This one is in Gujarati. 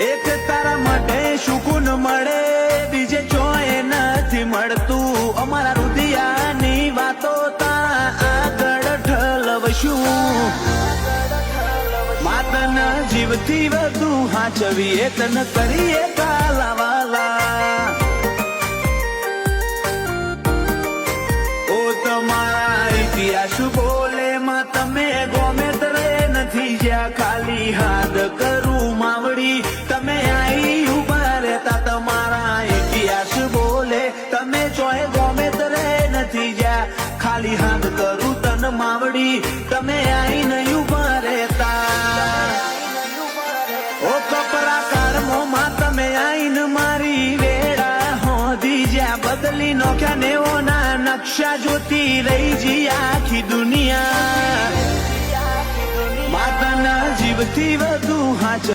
એક તારા માટે સુકૂન મળે, બીજે ચોય નથી મળતું. અમારા રુદિયાની વાતો તા આગળ ઠલવશું. માતન જીવથી વધુ હાચવી એક ન કરીએ કાલાવાલા. ઓ તમારા ઇતિહાસ બોલે માં તમે ગોમે તરે નથી જ્યાં ખાલી હાથ કરું તમે ચોય ગોમે તરે નથી જા ખાલી હાથ કરું તન માવડી, તમે આઈ નહીં ઊભા રહેતા. ઓ કપરા કર્મોમાં તમે આઈન મારી વેળા હોધી જ્યાં બદલી નોખ્યા નેવોના નકશા જોતી રહી જી આખી દુનિયા. માતાના જીવથી વધુ હાચ